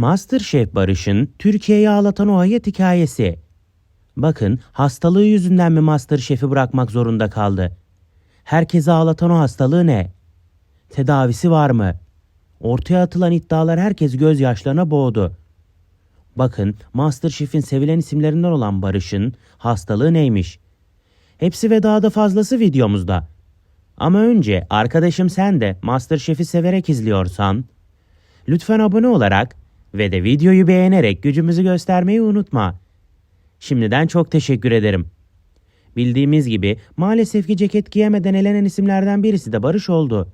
Masterchef Barış'ın Türkiye'yi ağlatan o hayat hikayesi. Bakın hastalığı yüzünden mi Masterchef'i bırakmak zorunda kaldı? Herkesi ağlatan o hastalığı ne? Tedavisi var mı? Ortaya atılan iddialar herkes gözyaşlarına boğdu. Bakın Masterchef'in sevilen isimlerinden olan Barış'ın hastalığı neymiş? Hepsi ve daha da fazlası videomuzda. Ama önce arkadaşım sen de Masterchef'i severek izliyorsan lütfen abone olarak ve de videoyu beğenerek gücümüzü göstermeyi unutma. Şimdiden çok teşekkür ederim. Bildiğimiz gibi maalesef ki ceket giyemeden elenen isimlerden birisi de Barış oldu.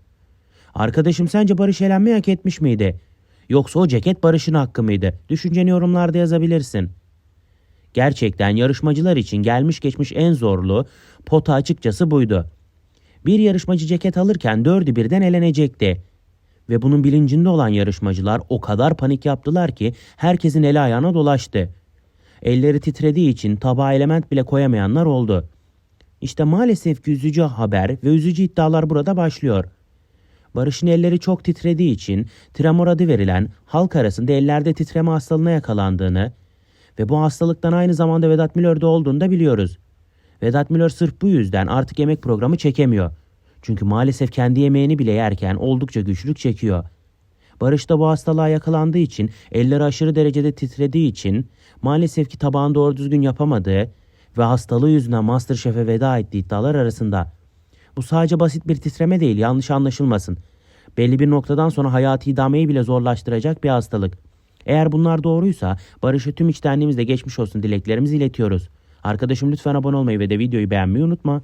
Arkadaşım sence Barış elenmeyi hak etmiş miydi? Yoksa o ceket Barış'ın hakkı mıydı? Düşünceni yorumlarda yazabilirsin. Gerçekten yarışmacılar için gelmiş geçmiş en zorlu pota açıkçası buydu. Bir yarışmacı ceket alırken dördü birden elenecekti. Ve bunun bilincinde olan yarışmacılar o kadar panik yaptılar ki herkesin eli ayağına dolaştı. Elleri titrediği için tabağa element bile koyamayanlar oldu. İşte maalesef ki üzücü haber ve üzücü iddialar burada başlıyor. Barış'ın elleri çok titrediği için tremor adı verilen halk arasında ellerde titreme hastalığına yakalandığını ve bu hastalıktan aynı zamanda Vedat Milor'da olduğunu da biliyoruz. Vedat Milor sırf bu yüzden artık yemek programı çekemiyor. Çünkü maalesef kendi yemeğini bile yerken oldukça güçlük çekiyor. Barış da bu hastalığa yakalandığı için, elleri aşırı derecede titrediği için maalesef ki tabağını doğru düzgün yapamadığı ve hastalığı yüzünden Masterchef'e veda ettiği iddialar arasında. Bu sadece basit bir titreme değil, yanlış anlaşılmasın. Belli bir noktadan sonra hayati idameyi bile zorlaştıracak bir hastalık. Eğer bunlar doğruysa Barış'a tüm içtenliğimizle geçmiş olsun dileklerimizi iletiyoruz. Arkadaşım lütfen abone olmayı ve de videoyu beğenmeyi unutma.